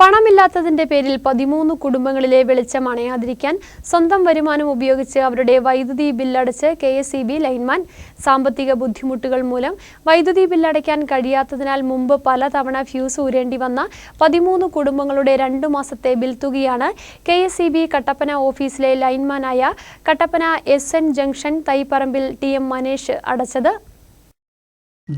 പണമില്ലാത്തതിന്റെ പേരിൽ പതിമൂന്ന് കുടുംബങ്ങളിലെ വെളിച്ചം അണയാതിരിക്കാൻ സ്വന്തം വരുമാനം ഉപയോഗിച്ച് അവരുടെ വൈദ്യുതി ബില്ലടച്ച് K S E B lineman. സാമ്പത്തിക ബുദ്ധിമുട്ടുകൾ മൂലം വൈദ്യുതി ബില്ലടയ്ക്കാൻ കഴിയാത്തതിനാൽ മുമ്പ് പലതവണ ഫ്യൂസ് ഊരേണ്ടി വന്ന പതിമൂന്ന് കുടുംബങ്ങളുടെ രണ്ടു മാസത്തെ ബിൽ തുകയാണ് K S E B Kattappana ഓഫീസിലെ ലൈൻമാനായ Kattappana S N junction Thaipparambil T M Manesh അടച്ചത്.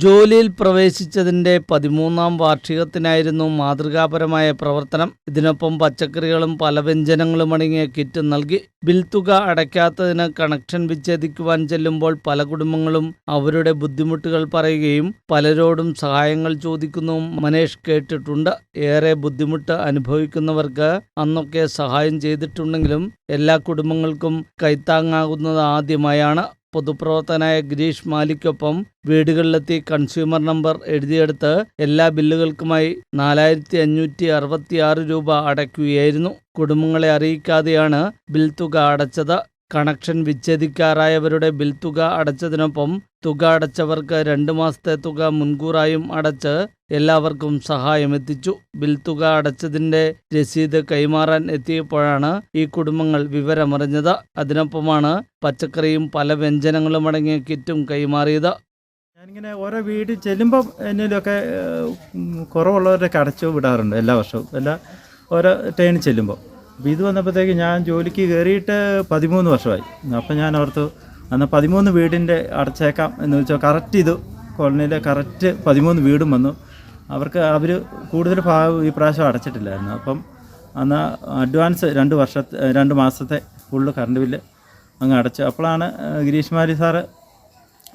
ജോലിയിൽ പ്രവേശിച്ചതിന്റെ പതിമൂന്നാം വാർഷികത്തിനായിരുന്നു മാതൃകാപരമായ പ്രവർത്തനം. ഇതിനൊപ്പം പച്ചക്കറികളും പലവ്യഞ്ജനങ്ങളും അടങ്ങിയ കിറ്റ് നൽകി ബിൽ തുക അടയ്ക്കാത്തതിന് കണക്ഷൻ വിച്ഛേദിക്കുവാൻ ചെല്ലുമ്പോൾ പല കുടുംബങ്ങളും അവരുടെ ബുദ്ധിമുട്ടുകൾ പറയുകയും പലരോടും സഹായങ്ങൾ ചോദിക്കുന്നു. മനേഷ് കേട്ടിട്ടുണ്ട്. ഏറെ ബുദ്ധിമുട്ട് അനുഭവിക്കുന്നവർക്ക് അന്നൊക്കെ സഹായം ചെയ്തിട്ടുണ്ടെങ്കിലും എല്ലാ കുടുംബങ്ങൾക്കും കൈത്താങ്ങാകുന്നത് ആദ്യമായാണ്. പൊതുപ്രവർത്തകനായ ഗിരീഷ് മാലിക്കൊപ്പം വീടുകളിലെത്തി കൺസ്യൂമർ നമ്പർ എഴുതിയെടുത്ത് എല്ലാ ബില്ലുകൾക്കുമായി നാലായിരത്തി അഞ്ഞൂറ്റി അറുപത്തിയാറ് രൂപ അടയ്ക്കുകയായിരുന്നു. കുടുംബങ്ങളെ അറിയിക്കാതെയാണ് ബിൽ തുക അടച്ചത്. കണക്ഷൻ വിച്ഛേദിക്കാറായവരുടെ ബിൽ തുക അടച്ചതിനൊപ്പം തുക അടച്ചവർക്ക് രണ്ട് മാസത്തെ തുക മുൻകൂറായും അടച്ച് എല്ലാവർക്കും സഹായം എത്തിച്ചു. ബിൽ തുക അടച്ചതിന്റെ രസീത് കൈമാറാൻ എത്തിയപ്പോഴാണ് ഈ കുടുംബങ്ങൾ വിവരമറിഞ്ഞത്. അതിനൊപ്പമാണ് പച്ചക്കറിയും പല വ്യഞ്ജനങ്ങളും അടങ്ങിയ കിറ്റും കൈമാറിയത്. ഞാനിങ്ങനെ ഓരോ വീട് ചെല്ലുമ്പോൾ എന്നതിലൊക്കെ കുറവുള്ളവരൊക്കെ അടച്ചു വിടാറുണ്ട് എല്ലാ വർഷവും. എല്ലാ ഓരോ ടേൺ ചെല്ലുമ്പോൾ ഇത് വന്നപ്പോഴത്തേക്ക് ഞാൻ ജോലിക്ക് കയറിയിട്ട് പതിമൂന്ന് വർഷമായി. അപ്പം ഞാൻ ഓർത്തു അന്ന് പതിമൂന്ന് വീടിന്റെ അടച്ചേക്കാം എന്ന് വെച്ചാൽ കറക്റ്റ് ഇത്. കോളനിയിലെ കറക്റ്റ് പതിമൂന്ന് വീടും വന്നു. അവർക്ക് അവർ കൂടുതൽ ഭാഗം ഈ പ്രാവശ്യം അടച്ചിട്ടില്ലായിരുന്നു. അപ്പം അന്ന് അഡ്വാൻസ് രണ്ട് വർഷത്തെ രണ്ട് മാസത്തെ ഫുള്ള് കറണ്ട് ബില്ല് അങ്ങ് അടച്ചു. അപ്പോഴാണ് ഗിരീഷ് മാരി സാറ്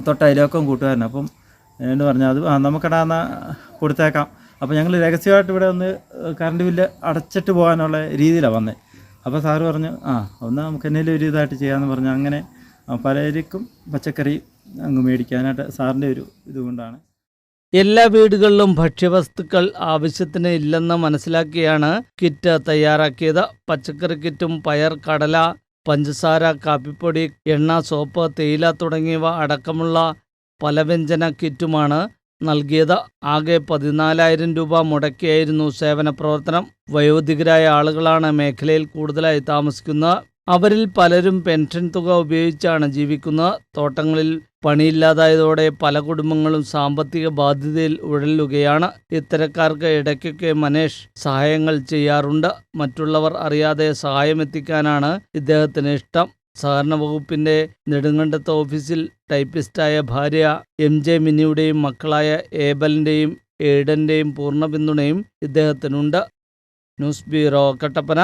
തൊട്ട് അയലോക്കം കൂട്ടുകാരൻ. അപ്പം എന്നോട് പറഞ്ഞു അത് നമുക്കടാ കൊടുത്തേക്കാം. അപ്പോൾ ഞങ്ങൾ രഹസ്യമായിട്ട് ഇവിടെ ഒന്ന് കറണ്ട് ബില്ല് അടച്ചിട്ട് പോകാനുള്ള രീതിയിലാണ് വന്നത് അപ്പോൾ സാറ് പറഞ്ഞു ആ ഒന്ന് നമുക്ക് എന്തെങ്കിലും ഒരു ഇതായിട്ട് ചെയ്യാമെന്ന് പറഞ്ഞു അങ്ങനെ പലർക്കും പച്ചക്കറി അങ്ങ് മേടിക്കാനായിട്ട് സാറിന്റെ ഒരു ഇതുകൊണ്ടാണ് എല്ലാ വീടുകളിലും ഭക്ഷ്യവസ്തുക്കൾ ആവശ്യത്തിന് ഇല്ലെന്ന് മനസ്സിലാക്കിയാണ് കിറ്റ് തയ്യാറാക്കിയത്. പച്ചക്കറി കിറ്റും പയർ കടല പഞ്ചസാര കാപ്പിപ്പൊടി എണ്ണ സോപ്പ് തേയില തുടങ്ങിയവ അടക്കമുള്ള പലവ്യഞ്ജന കിറ്റുമാണ് നൽകിയത്. ആകെ പതിനാലായിരം രൂപ മുടക്കിയായിരുന്നു സേവന പ്രവർത്തനം വയോധികരായ ആളുകളാണ് മേഖലയിൽ കൂടുതലായി താമസിക്കുന്നത്. അവരിൽ പലരും പെൻഷൻ തുക ഉപയോഗിച്ചാണ് ജീവിക്കുന്നത്. തോട്ടങ്ങളിൽ പണിയില്ലാതായതോടെ പല കുടുംബങ്ങളും സാമ്പത്തിക ബാധ്യതയിൽ ഉഴലുകയാണ്. ഇത്തരക്കാർക്ക് ഇടയ്ക്കൊക്കെ മനേഷ് സഹായങ്ങൾ ചെയ്യാറുണ്ട്. മറ്റുള്ളവർ അറിയാതെ സഹായമെത്തിക്കാനാണ് ഇദ്ദേഹത്തിന് ഇഷ്ടം. സഹകരണ വകുപ്പിന്റെ നെടുങ്കണ്ടത്ത് ഓഫീസിൽ ടൈപ്പിസ്റ്റായ ഭാര്യ എം ജെ മിനിയുടെയും മക്കളായ ഏബലിന്റെയും ഏഡന്റെയും പൂർണ പിന്തുണയും ഇദ്ദേഹത്തിനുണ്ട്. News bureau Kattappana.